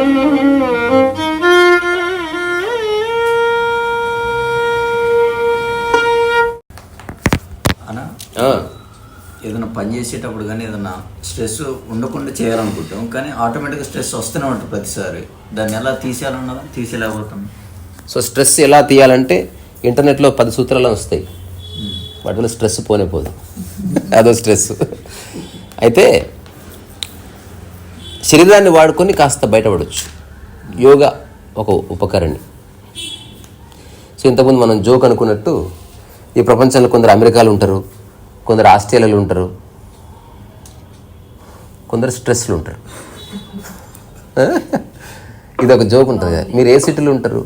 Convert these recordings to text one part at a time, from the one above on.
అనా ఏదైనా పని చేసేటప్పుడు కానీ ఏదైనా స్ట్రెస్ ఉండకుండా చేయాలనుకుంటాం కానీ ఆటోమేటిక్గా స్ట్రెస్ వస్తూనే ఉంటుంది ప్రతిసారి. దాన్ని ఎలా తీసేయాలన్నదా తీసేయలేకపోతాం. సో స్ట్రెస్ ఎలా తీయాలంటే ఇంటర్నెట్లో పది సూత్రాలు వస్తాయి. వాటి వల్ల స్ట్రెస్ పోనే పోదు. అదో స్ట్రెస్. అయితే శరీరాన్ని వాడుకొని కాస్త బయటపడవచ్చు యోగా ఒక ఉపకరణి. సో ఇంతకుముందు మనం జోక్ అనుకున్నట్టు ఈ ప్రపంచంలో కొందరు అమెరికాలో ఉంటారు కొందరు ఆస్ట్రేలియాలో ఉంటారు కొందరు స్ట్రెస్లు ఉంటారు. ఇది ఒక జోక్ ఉంటుంది కదా. మీరు ఏ సిటీలో ఉంటారు?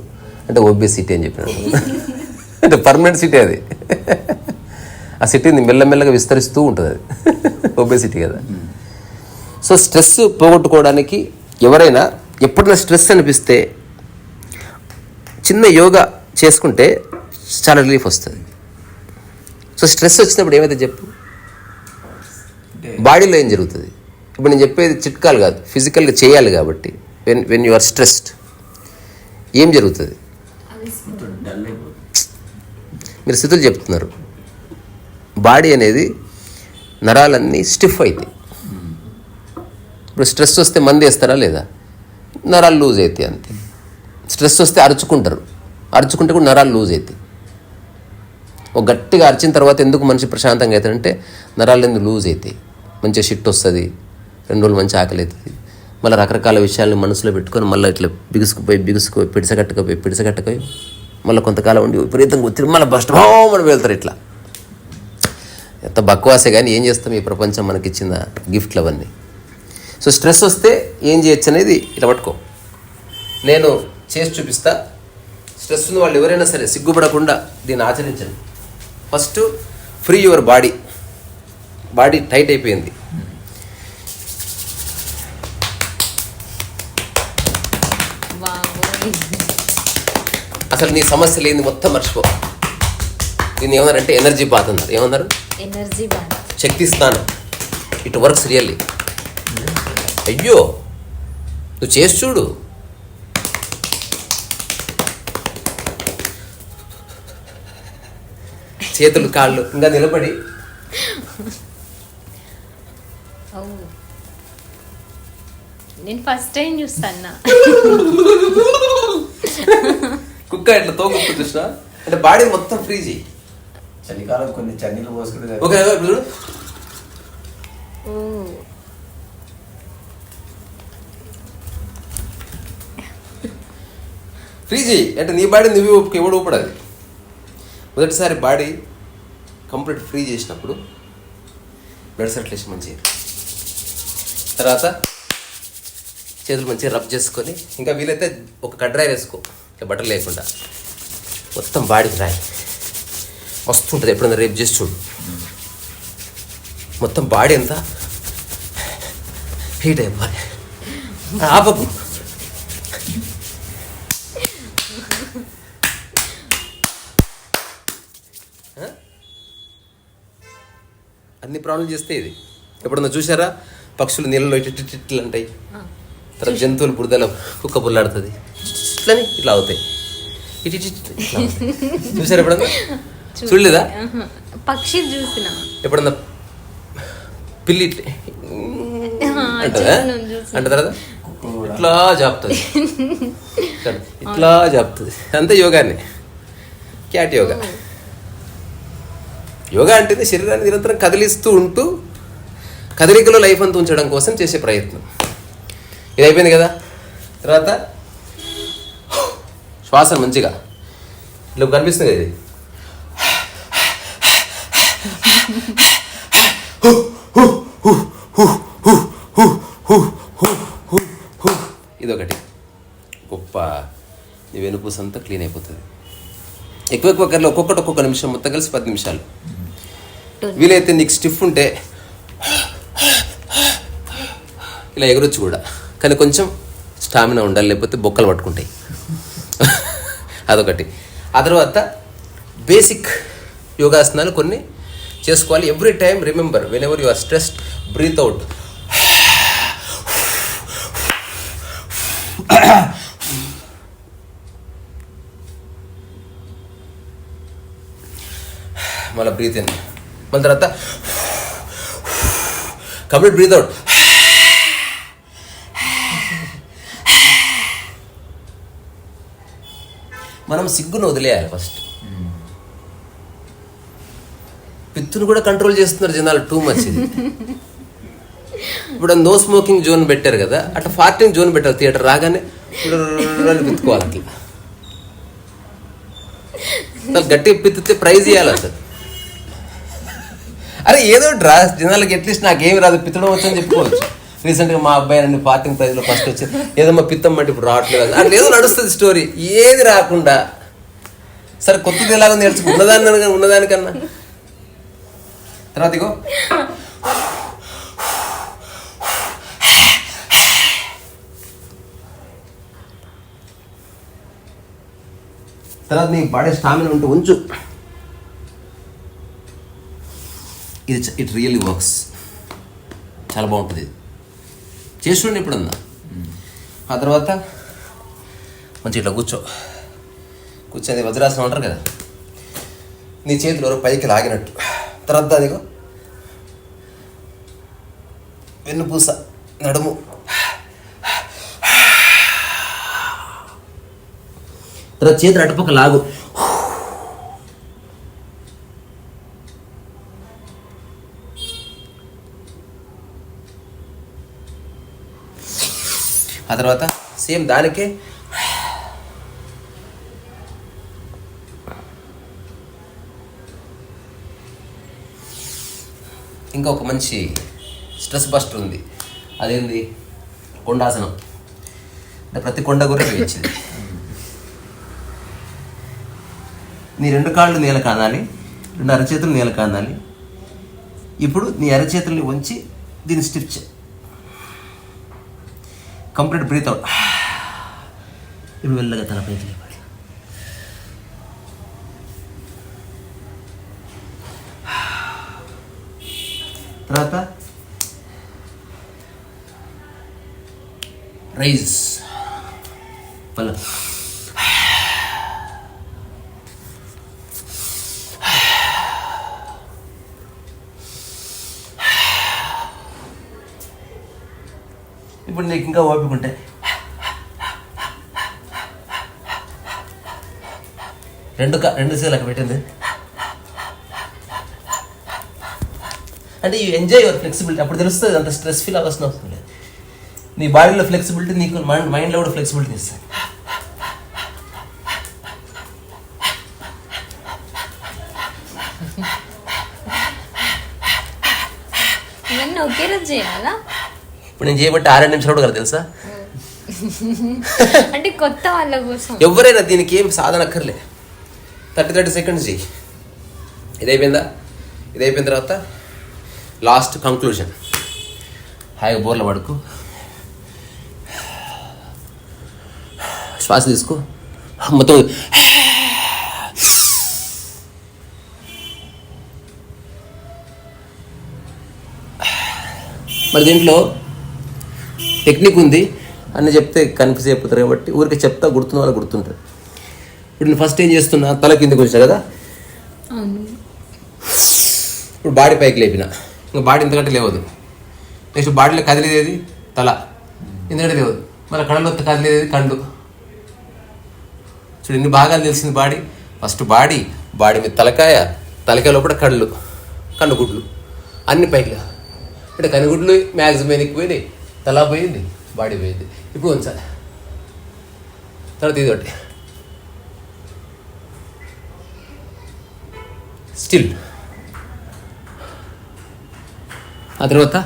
అంటే ఓబీ సిటీ అని చెప్పినాడు అంటే పర్మనెంట్ సిటీ అది. ఆ సిటీని మెల్లమెల్లగా విస్తరిస్తూ ఉంటుంది అది. ఓబీ సిటీ కదా. సో స్ట్రెస్ పోగొట్టుకోవడానికి ఎవరైనా ఎప్పుడైనా స్ట్రెస్ అనిపిస్తే చిన్న యోగా చేసుకుంటే చాలా రిలీఫ్ వస్తుంది. సో స్ట్రెస్ వచ్చినప్పుడు ఏమైతే చెప్పు? బాడీలో ఏం జరుగుతుంది? ఇప్పుడు నేను చెప్పేది చిట్కాలు కాదు ఫిజికల్గా చేయాలి కాబట్టి. When when you are stressed ఏం జరుగుతుంది? మీరు స్థితులు చెప్తున్నారు. బాడీ అనేది నరాలన్నీ స్టిఫ్ అవుతాయి ఇప్పుడు స్ట్రెస్ వస్తే మంది వేస్తారా లేదా? నరాలు లూజ్ అవుతాయి అంతే. స్ట్రెస్ వస్తే అరుచుకుంటారు. అరుచుకుంటే కూడా నరాలు లూజ్ అవుతాయి. ఒక గట్టిగా అరిచిన తర్వాత ఎందుకు మనిషి ప్రశాంతంగా అవుతాడంటే నరాలు ఎందుకు లూజ్ అవుతాయి? మంచిగా షిట్ వస్తుంది రెండు రోజులు మంచి ఆకలి అవుతుంది. మళ్ళీ రకరకాల విషయాలను మనసులో పెట్టుకొని మళ్ళీ ఇట్లా బిగుసుకుపోయి బిగుసుకుపోయి పిడిసగట్టకపోయి పిడిసగట్టకపోయి మళ్ళీ కొంతకాలం ఉండి విపరీతంగా వచ్చి మళ్ళీ బస్ట్ అని వెళ్తారు ఇట్లా. ఎంత బక్వాసే కానీ ఏం చేస్తాం? ఈ ప్రపంచం మనకి ఇచ్చిన గిఫ్ట్లు అవన్నీ. సో స్ట్రెస్ వస్తే ఏం చేయొచ్చు అనేది ఇట్లా పట్టుకో. నేను చేసి చూపిస్తా. స్ట్రెస్ ఉన్న వాళ్ళు ఎవరైనా సరే సిగ్గుపడకుండా దీన్ని ఆచరించండి. First free your body. Body tight అయిపోయింది. అసలు నీ సమస్య లేని మొత్తం మర్చిపో. దీన్ని ఏమన్నారంటే ఎనర్జీ బాత్ అన్నారు. ఏమన్నారు? ఎనర్జీ శక్తి స్నానం. It works really. అయ్యో నువ్వు చేసి చూడు. చేతులు కాళ్ళు ఇంకా నిలబడి. అవు. నేను ఫస్ట్ టైం చూస్తాను కుక్క ఇట్లా తోకొక్కు చూసిన అంటే బాడీ మొత్తం ఫ్రీ చేయి చలికాలం కొన్ని చన్నీళ్ళు పోసుకుంటే ఓకే ఇప్పుడు చూడు. ఫ్రీ చేయి అంటే నీ బాడీ నువ్వు ఒప్పుకు ఎవడు ఊపడాలి మొదటిసారి బాడీ కంప్లీట్ ఫ్రీ చేసినప్పుడు బ్లడ్ సర్క్యులేషన్ మంచిది తర్వాత చేతులు మంచిగా రబ్ చేసుకొని ఇంకా వీలైతే ఒక కడ్రాయి వేసుకో ఇట్లా బట్టలు లేకుండా. మొత్తం బాడీకి రాయి. మస్తు ఉంటుంది ఎప్పుడైనా రేపు చేసి చూడు. మొత్తం బాడీ అంతా హీట్ అయిపోవాలి. ఆపకు. అన్ని ప్రాణులు చేస్తే ఇది. ఎప్పుడన్నా చూసారా పక్షులు నీళ్ళలో ఇటు ఇటు ఇట్లు అంటాయి. తర్వాత జంతువులు బురదలో కుక్క పుల్లాడుతుంది ఇట్లని ఇట్లా అవుతాయి. ఇటు. చూసారా ఎప్పుడన్నా? చూడలేదా. పక్షి చూసిన. ఎప్పుడన్నా పిల్లి అంటదా. అంట తర్వాత ఇట్లా జాపుతుంది. ఇట్లా జాపుతుంది. అంతే యోగానే. క్యాట్ యోగా. యోగా అంటే శరీరాన్ని నిరంతరం కదిలిస్తూ ఉంటూ కదలికలో లైఫ్ అంతా ఉంచడం కోసం చేసే ప్రయత్నం. ఇది అయిపోయింది కదా? తర్వాత శ్వాస మంచిగా ఇట్లా కనిపిస్తుంది కదా ఇది. ఇదొకటి. గొప్ప నీ వెనుపూసంతా క్లీన్ అయిపోతుంది. ఎక్కువ ఎక్కువ ఒక్కొక్కటి ఒక్కొక్క నిమిషం మొత్తం కలిసి పది నిమిషాలు. వీలైతే నీకు స్టిఫ్ ఉంటే ఇలా ఎగరొచ్చు కూడా. కానీ కొంచెం స్టామినా ఉండాలి లేకపోతే బొక్కలు పట్టుకుంటాయి. అదొకటి. ఆ తర్వాత బేసిక్ యోగాసనాలు కొన్ని చేసుకోవాలి. Every time remember whenever you are stressed breathe out మళ్ళీ బ్రీత్ ఇన్ మళ్ళీ తర్వాత కంప్లీట్ బ్రీత్ అవుట్ మనం సిగ్గును వదిలేయాలి ఫస్ట్ పిత్తును కూడా కంట్రోల్ చేస్తున్నారు జనాలు టూ మచ్ ఇది. ఇప్పుడు నో స్మోకింగ్ జోన్ పెట్టారు కదా అట్లా ఫార్టింగ్ జోన్ పెట్టారు థియేటర్ రాగానే పిత్తుకోవాలి. అట్లా గట్టిగా పిత్తితే ప్రైజ్ ఇవ్వాలి అసలు. అరే ఏదో ఒకటి రా జనాలకి అట్లీస్ట్ నాకేమి రాదు పిత్తడం వచ్చని చెప్పుకోవచ్చు. రీసెంట్గా మా అబ్బాయి నన్ను పార్టింగ్ ప్రైజ్లో ఫస్ట్ వచ్చి ఏదో మా పిత్తం అంటే ఇప్పుడు రావట్లేదు అట్లా ఏదో నడుస్తుంది స్టోరీ ఏది రాకుండా. సరే కొత్తది ఎలాగో నేర్చుకు. ఉన్నదాని ఉన్నదానికన్నా. తర్వాత ఇగో. తర్వాత నీ బాడీ స్టామినా ఉంటే ఉంచు. ఇది ఇట్ రియల్లీ వర్క్స్ చాలా బాగుంటుంది. ఇది చేస్తుండే ఇప్పుడన్నా ఆ తర్వాత మంచి ఇట్లా కూర్చో. కూర్చొని వజ్రాసనం అంటారు కదా. నీ చేతులు పైకి లాగినట్టు. తర్వాత అదిగో. వెన్నుపూస నడుము. తర్వాత చేతులు అటుపక్క లాగు. ఆ తర్వాత సేమ్ దానికే ఇంకా ఒక మంచి స్ట్రెస్ బస్టర్ ఉంది. అదేంది? కొండాసనం. అంటే ప్రతి కొండ గురించి వేయించింది నీ రెండు కాళ్ళు నేల కానాలి రెండు అరచేతులు నేల కానాలి. ఇప్పుడు నీ అరచేతుల్ని ఉంచి దీన్ని స్టిప్ చేయి. కంప్లీట్ బ్రీత్ అవుట్ ఇప్పుడు వెళ్ళగా తన పైకి తర్వాత రైజ్. పల్ల ఇప్పుడు నీకు ఇంకా ఓపిక ఉంటే. రెండు రెండు సీలు అక్కడ పెట్టింది. అంటే యూ ఎంజాయ్ యువర్ ఫ్లెక్సిబిలిటీ అప్పుడు తెలుస్తుంది అంత స్ట్రెస్ ఫీల్ అవ్వాల్సిన అవసరం లేదు. నీ బాడీలో ఫ్లెక్సిబిలిటీ నీకు మైండ్ మైండ్లో కూడా ఫ్లెక్సిబిలిటీ ఇస్తుంది ఇవన్నీ ఒకే రోజు చేయాలా? ఇప్పుడు నేను చేయబట్టి ఆరేడు నిమిషాలు కూడా కదా తెలుసా? అంటే కొత్త వాళ్ళ కోసం. ఎవరైనా దీనికి ఏం సాధన అక్కర్లే. థర్టీ థర్టీ సెకండ్స్ చెయ్యి. ఇది అయిపోయిందా ఇది అయిపోయిన తర్వాత లాస్ట్ కంక్లూజన్ హాయిగా బోర్ల పడుకు. శ్వాస తీసుకో. మొత్తం మరి దీంట్లో టెక్నిక్ ఉంది. అని చెప్తే కన్ఫ్యూజ్ అయిపోతారు కాబట్టి ఊరికి చెప్తా గుర్తున్న వాళ్ళు గుర్తుంటారు. ఇప్పుడు నేను ఫస్ట్ ఏం చేస్తున్నా? తల కిందకి వచ్చా కదా? ఇప్పుడు బాడీ పైకి లేపిన. ఇంకా బాడీ ఇంతకంటే లేవదు. నెక్స్ట్ బాడీలో కదిలేది తల. ఎందుకంటే లేవదు. మళ్ళీ కళ్ళలో కదిలేది కండు. చూడు ఎన్ని భాగాలు తెలిసింది బాడీ? ఫస్ట్ బాడీ బాడీ మీద తలకాయ తలకాయ లోపల కళ్ళు కన్ను గుడ్లు అన్ని పైకి. అంటే కనుగుడ్లు మ్యాక్సిమం వెనక్కి పోయినాయి తల పోయింది బాడీ పోయింది. ఇప్పుడు ఉంచాలి తర్వాత ఇది ఒకటి. స్టిల్. ఆ తర్వాత?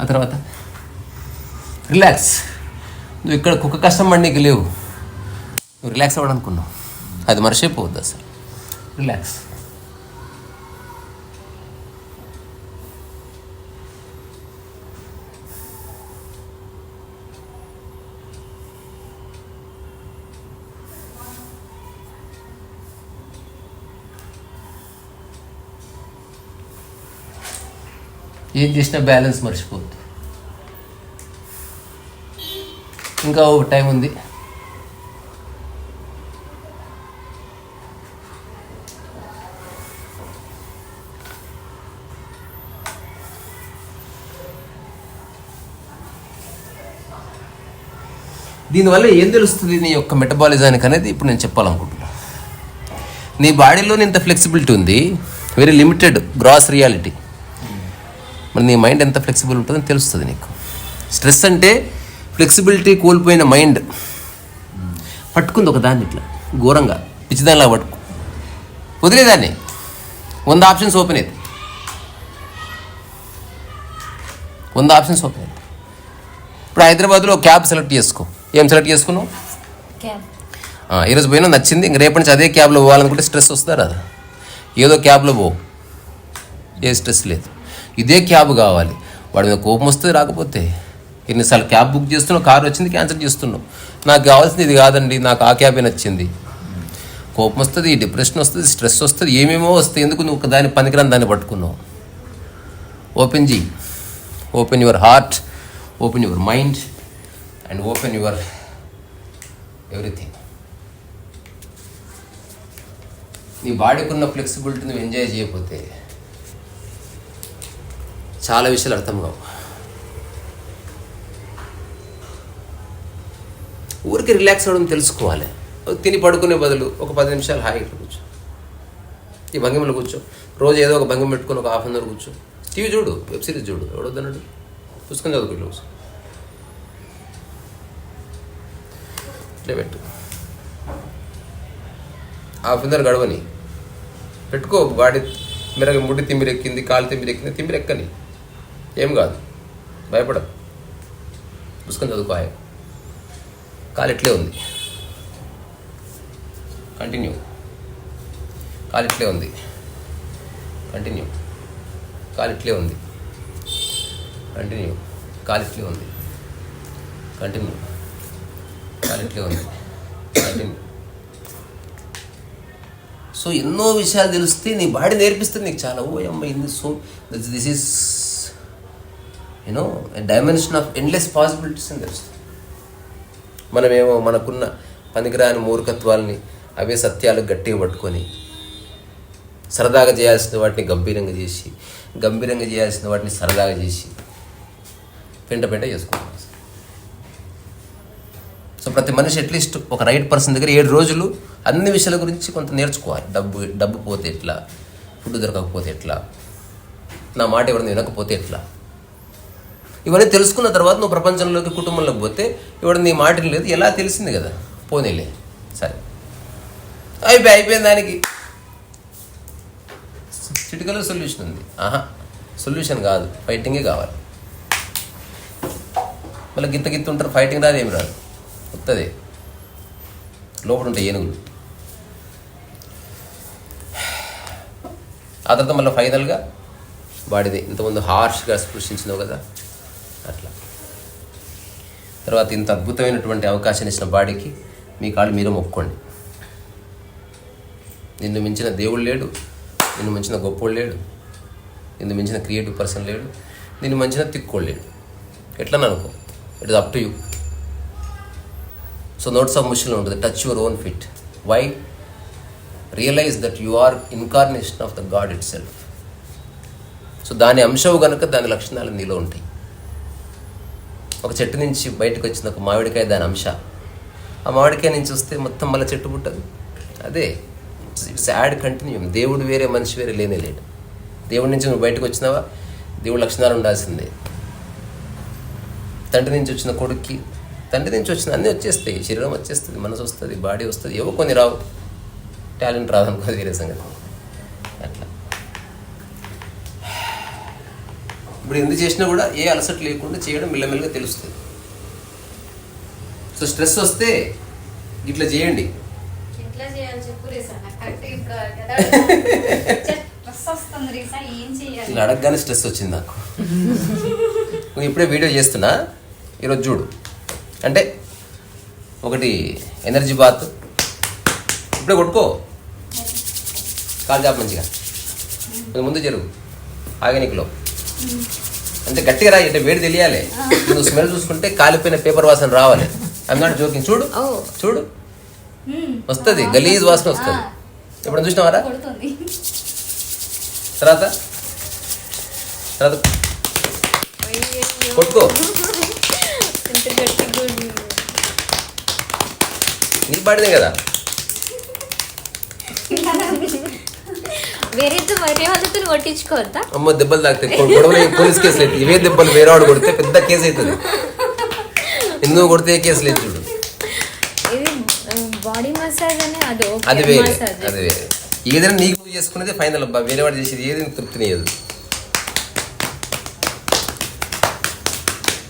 ఆ తర్వాత? రిలాక్స్. నువ్వు ఇక్కడ కుక్క కష్టం పడి నీకు లేవు. నువ్వు రిలాక్స్ అవ్వడం అనుకున్నావు అది మర్చిపోవద్దు అసలు. రిలాక్స్ ఏం చేసినా బ్యాలెన్స్ మర్చిపోద్దు ఇంకా ఒక టైం ఉంది. దీనివల్ల ఏం తెలుస్తుంది నీ యొక్క మెటబాలిజానికి అనేది ఇప్పుడు నేను చెప్పాలనుకుంటున్నాను నీ బాడీలోనే ఇంత ఫ్లెక్సిబిలిటీ ఉంది వెరీ లిమిటెడ్ గ్రాస్ రియాలిటీ. మరి నీ మైండ్ ఎంత ఫ్లెక్సిబుల్ ఉంటుందని తెలుస్తుంది నీకు. స్ట్రెస్ అంటే ఫ్లెక్సిబిలిటీ కోల్పోయిన మైండ్. పట్టుకుంది ఒక దాన్ని ఇట్లా ఘోరంగా పిచ్చిదానిలా పట్టుకు. వదిలేదాన్ని. వంద ఆప్షన్స్ ఓపెన్ అయింది వంద ఆప్షన్స్ ఓపెన్ అయింది ఇప్పుడు హైదరాబాద్లో క్యాబ్ సెలెక్ట్ చేసుకో. ఏం సెలెక్ట్ చేసుకున్నావు? ఈరోజు పోయినా నచ్చింది. ఇంక రేపటి నుంచి అదే క్యాబ్లో పోవాలనుకుంటే స్ట్రెస్ వస్తుందా రాదా? ఏదో క్యాబ్లో పో. ఏ స్ట్రెస్ లేదు. ఇదే క్యాబ్ కావాలి. వాడి మీద కోపం వస్తుంది రాకపోతే. ఎన్నిసార్లు క్యాబ్ బుక్ చేస్తున్నావు? కారు వచ్చింది క్యాన్సిల్ చేస్తున్నావు. నాకు కావాల్సింది ఇది కాదండి. నాకు ఆ క్యాబే నచ్చింది. కోపం వస్తుంది డిప్రెషన్ వస్తుంది స్ట్రెస్ వస్తుంది ఏమేమో వస్తాయి. ఎందుకు నువ్వు ఒక దాన్ని పనికిరాని దాన్ని పట్టుకున్నావు? Open G. Open your heart. Open your mind. And open your everything నీ బాడీకి ఉన్న ఫ్లెక్సిబిలిటీ నువ్వు ఎంజాయ్ చేయకపోతే చాలా విషయాలు అర్థం కావు ఊరికి రిలాక్స్ అవ్వడం తెలుసుకోవాలి. తిని పడుకునే బదులు ఒక పది నిమిషాలు హాయిగా కూర్చో. ఈ భంగిమలో కూర్చో. రోజు ఏదో ఒక భంగిమ పెట్టుకుని ఒక హాఫ్ అన్ అవర్ కూర్చో. టీవీ చూడు వెబ్ సిరీస్ చూడు. ఎవడొద్దన్నాడు? పుస్తకం చదువుకుంటూ ఇట్లా పెట్టు హాఫ్ అన్ అవర్ గడవని. పెట్టుకో బాడీ మెరగ ముడి తిమ్మిరెక్కింది కాలు తిమ్మిరెక్కింది తిమ్మిరెక్కని. ఏం కాదు. భయపడదు పుస్తకం చదువుకో ఆయన కాలు ఇట్లే ఉంది. కంటిన్యూ. కాలు ఇట్లే ఉంది. కంటిన్యూ. కాలు ఇట్లే ఉంది. కంటిన్యూ. కాలు ఇట్లే ఉంది. కంటిన్యూ. కాలు ఉంది. సో ఎన్నో విషయాలు తెలిస్తే నీ బాడీ నేర్పిస్తుంది నీకు చాలా ఓ అమ్మ in so this is you know dimension of endless possibilities అని తెలుస్తుంది. మనమేమో మనకున్న పనికిరాని మూర్ఖత్వాల్ని అవే సత్యాలు గట్టిగా పట్టుకొని సరదాగా చేయాల్సిన వాటిని గంభీరంగా చేసి గంభీరంగా చేయాల్సిన వాటిని సరదాగా చేసి పెంట పెంట చేసుకుంటాం. సో ప్రతి మనిషి అట్లీస్ట్ ఒక రైట్ పర్సన్ దగ్గర ఏడు రోజులు అన్ని విషయాల గురించి కొంత నేర్చుకోవాలి. డబ్బు డబ్బు పోతే ఎట్లా? ఫుడ్ దొరకకపోతే ఎట్లా? నా మాట ఎవరిని వినకపోతే ఎట్లా? ఇవన్నీ తెలుసుకున్న తర్వాత నువ్వు ప్రపంచంలోకి కుటుంబంలోకి పోతే ఇవన్నీ నీ మాట లేదు. ఎలా తెలిసింది కదా? పోనీలే. సరే. అయిపోయి అయిపోయింది దానికి. చిటికలో సొల్యూషన్ ఉంది. ఆహా. సొల్యూషన్ కాదు. ఫైటింగే కావాలి. మళ్ళీ గిత్త గిత్త ఉంటారు. ఫైటింగ్ రాదు ఏమి రాదు. వస్తుంది లోపల ఉంటాయి ఏనుగులు. ఆ తర్వాత మళ్ళీ ఫైనల్గా వాడిది ఇంతకుముందు హార్ష్గా స్పృశించినావు కదా అట్లా. తర్వాత ఇంత అద్భుతమైనటువంటి అవకాశం ఇచ్చిన బాడీకి మీ కాళ్ళు మీరే మొక్కోండి నిన్ను మించిన దేవుడు లేడు నిన్ను మించిన గొప్పోడు లేడు నిన్ను మించిన క్రియేటివ్ పర్సన్ లేడు నిన్ను మించిన తిక్కోడు లేడు. ఎట్లా అనుకో it is up to you. So notes of ముషన్లో ఉంటుంది touch your own fit why realize that you are incarnation of the god itself so దాని అంశం కనుక దాని లక్షణాలు నీలో ఉంటాయి. ఒక చెట్టు నుంచి బయటకు వచ్చిన ఒక మామిడికాయ దాని అంశ. ఆ మామిడికాయ నుంచి వస్తే మొత్తం మళ్ళీ చెట్టు పుట్టదు. అదే ఇట్స్ యాడ్ కంటిన్యూ దేవుడు వేరే మనిషి వేరే లేనే లేడు. దేవుడి నుంచి నువ్వు బయటకు వచ్చినావా? దేవుడి లక్షణాలు ఉండాల్సిందే. తండ్రి నుంచి వచ్చిన కొడుక్కి తండ్రి నుంచి వచ్చిన అన్నీ వచ్చేస్తాయి. శరీరం వచ్చేస్తుంది మనసు వస్తుంది బాడీ వస్తుంది ఏవో కొన్ని రావు. టాలెంట్ రాదనుకో వేరే సంగతి. అట్లా. ఇప్పుడు ఎందుకు చేసినా కూడా ఏ అలసట లేకుండా చేయడం మెల్లమెల్లగా తెలుస్తుంది. సో స్ట్రెస్ వస్తే ఇట్లా చేయండి. ఇలా అడగగానే స్ట్రెస్ వచ్చింది నాకు. నువ్వు ఇప్పుడే వీడియో చేస్తున్నా. ఈరోజు చూడు. అంటే ఒకటి ఎనర్జీ బాత్. ఇప్పుడే కొట్టుకో. కాలు జాబ్ మంచిగా. కొంచెం ముందు జరుగు ఆగనికిలో అంటే గట్టిగా రాయి అంటే వేడి తెలియాలి. నువ్వు స్మెల్ చూసుకుంటే కాలిపోయిన పేపర్ వాసన రావాలి. ఐమ్ నాట్ జోకింగ్ చూడు. చూడు. వస్తుంది. గలీజ్ వాసన వస్తుంది. ఎప్పుడు చూసినావారా? తర్వాత? తర్వాత? కొట్టుకో ఎంత గట్టిగా ఉంది. నీ బాడిదే కదా? వేరే వేరే వాళ్ళతో కొట్టించుకోవద్దా అమ్మ దెబ్బలు తాకుతాయి గొడవలు పోలీస్ కేసులు అయితే ఇవే దెబ్బలు వేరే వాడు కొడితే పెద్ద కేసు అవుతుంది. ఎందుకు కొడితే కేసు లేదు చూడు. ఇది బాడీ మసాజ్ అనే అది వేరే అది వేరే. ఏదైనా నీకు నువ్వు చేసుకునేది ఫైనల్ అబ్బా. వేరే వాడు చేసేది ఏది తృప్తినియదు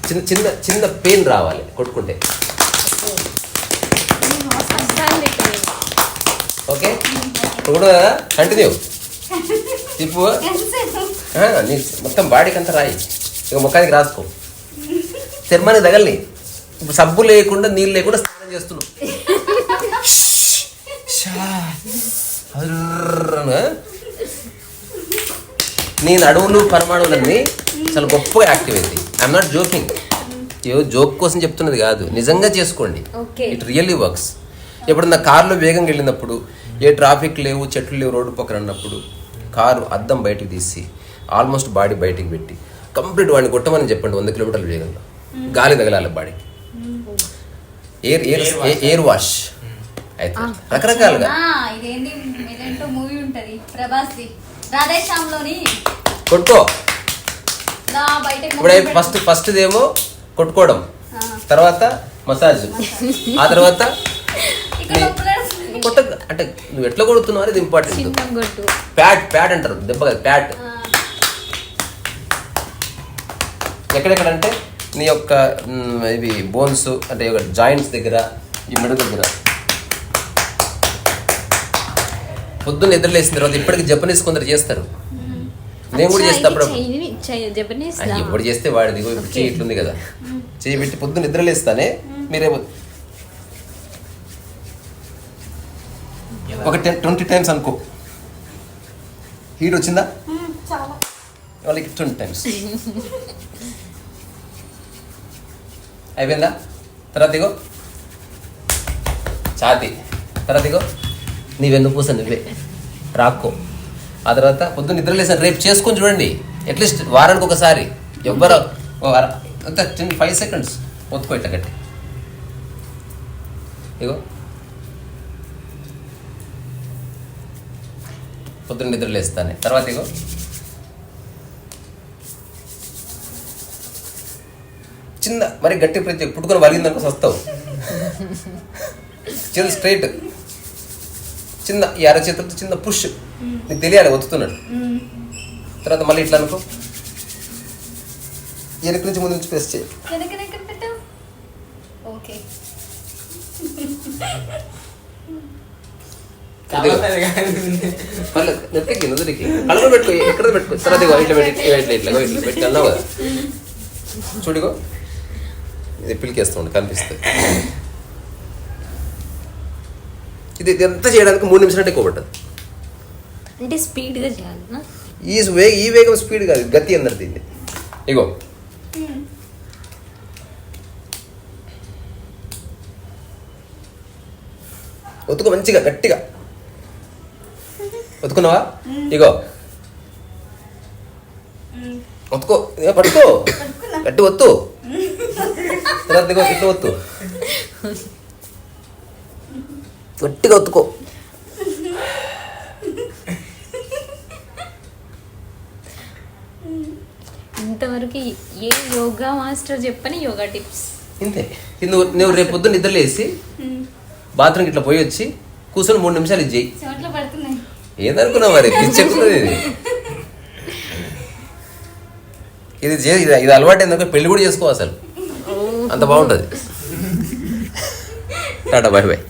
చిన్న చిన్న చిన్న పెయిన్ రావాలి కొట్టుకుంటే అస్సలు ఇక్కడ ఓకే ఇప్పుడు కూడా కంటిన్యూ తిప్పు. నీ మొత్తం బాడీకి అంతా రాయి. ఇక ముఖానికి రాసుకో. చర్మానికి తగలని. ఇప్పుడు సబ్బు లేకుండా నీళ్ళు లేకుండా స్నానం చేస్తున్నావు. నేను అడవులు పరమాణువులన్నీ చాలా గొప్పగా యాక్టివ్ అయింది ఐఎమ్ నాట్ జోకింగ్ ఏవో జోక్ కోసం చెప్తున్నది కాదు. నిజంగా చేసుకోండి. ఇట్ రియల్లీ వర్క్స్ ఎప్పుడన్నా కార్లో వేగంగా వెళ్ళినప్పుడు ఏ ట్రాఫిక్ లేవు చెట్లు లేవు రోడ్డు పక్కన ఉన్నప్పుడు కారు అద్దం బయటికి తీసి ఆల్మోస్ట్ బాడీ బయటికి పెట్టి కంప్లీట్ వాడిని కొట్టమని చెప్పండి వంద కిలోమీటర్ల వేగంలో గాలి తగలాలి బాడీకి. Air air air wash. అయితే రకరకాలుగా. ఆ, ఇదేంది మీరేంటో మూవీ ఉంటది ప్రభాస్ది. రాధేశ్యామ్లోని. కొట్టుకో. ఇప్పుడు ఫస్ట్ ఫస్ట్ ఏమో కొట్టుకోవడం. తర్వాత మసాజ్. ఆ తర్వాత ఇక్కడ నొప్పులు వస్తుంది. కొట్ట అంటే నువ్వు ఎట్లా కొడుతున్నావు అనేది ఇంపార్టెంట్ ప్యాడ్ ప్యాడ్ అంటారు. దెబ్బ కాదు ప్యాడ్ ఆ, ఎక్కడెక్కడంటే నీ యొక్క ఇవి బోన్స్ అంటే జాయింట్స్ దగ్గర ఈ మెడ దగ్గర. పొద్దున్న నిద్రలేసిన తర్వాత ఇప్పటికి జపనీస్ కొందరు చేస్తారు. నేను కూడా చేస్తా అప్పుడు ఎవడు చేస్తే వాడిది ఇప్పుడు చేయి ఇట్లుంది కదా. చేయి పెట్టి పొద్దున్న నిద్రలేస్తానే మీరేమో ఒక టెన్ ట్వంటీ టైమ్స్ అనుకో. హీట్ వచ్చిందా? వాళ్ళకి ట్వంటీ టైమ్స్. అయిపోయిందా? తర్వాత ఇగో. ఛాతి తర్వాత ఇగో. నీ వెన్నుపూస నువ్వే? రాక్కో. ఆ తర్వాత పొద్దున్న నిద్ర లేసాను రేపు చేసుకొని చూడండి. అట్లీస్ట్ వారానికి ఒకసారి. ఎవ్వరు టెన్ ఫైవ్ సెకండ్స్. ఒత్తుకో ఇట్లా గట్టి. ఇగో. పొద్దున్న నిద్ర లేస్తానే. తర్వాత ఇగో. చిన్న మరి గట్టి ప్రతి పుట్టుకొని వలిగిందనుకో వస్తావు. చిన్న స్ట్రైట్. చిన్న ఈ అరచేతులతో చిన్న పుష్. నీకు తెలియాలి ఒత్తుతున్నాడు. తర్వాత మళ్ళీ ఇట్లా అనుకో. వెనక నుంచి ముందు నుంచి ప్రెస్ చేయి వెనక ఎక్కడ పెట్టావు ఓకే మళ్ళీ నెత్తికి నుదురికి కళ్ళు పెట్టుకో ఎక్కడ పెట్టుకో? తర్వాత ఇట్లా పెట్టి ఇట్లా ఇట్లా ఇట్లా ఇట్లా పెట్టి అన్నావు కదా. చూడిగో ఇది పిలికేస్తుంది కనిపిస్తుంది. ఇది ఇదంతా చేయడానికి మూడు నిమిషాలు అంటే ఎక్కువ పట్టదు అంటే స్పీడ్గా చేయాలనా ఈ వే ఈ వేగం స్పీడ్ కాదు గతి అందరు దీన్ని. ఇగో. ఒత్తుకో మంచిగా గట్టిగా. ఒత్తుకున్నావా ఇగో. ఒత్తుకో ఇగో పట్టుకో. గట్టి ఒత్తు. తర్వాత ఇట్లా ఒత్తు. గట్టిగా ఒత్తుకో. ఇంతవరకు ఏ యోగా మాస్టర్ చెప్పని యోగా టిప్స్? ఇంతే. ఇది నువ్వు నువ్వు రేపు పొద్దున్న నిద్రలేసి బాత్రూమ్కి ఇట్లా పోయి వచ్చి కూర్చొని మూడు నిమిషాలు ఇది పడుతున్నాయి. ఏదనుకున్నావు మరి? పిచ్చెక్కుతుంది ఇది. ఇది ఇది ఇది అలవాటు ఎందుకు? పెళ్ళి కూడా చేసుకో అసలు. అంత బాగుంటుంది. Tata bye bye.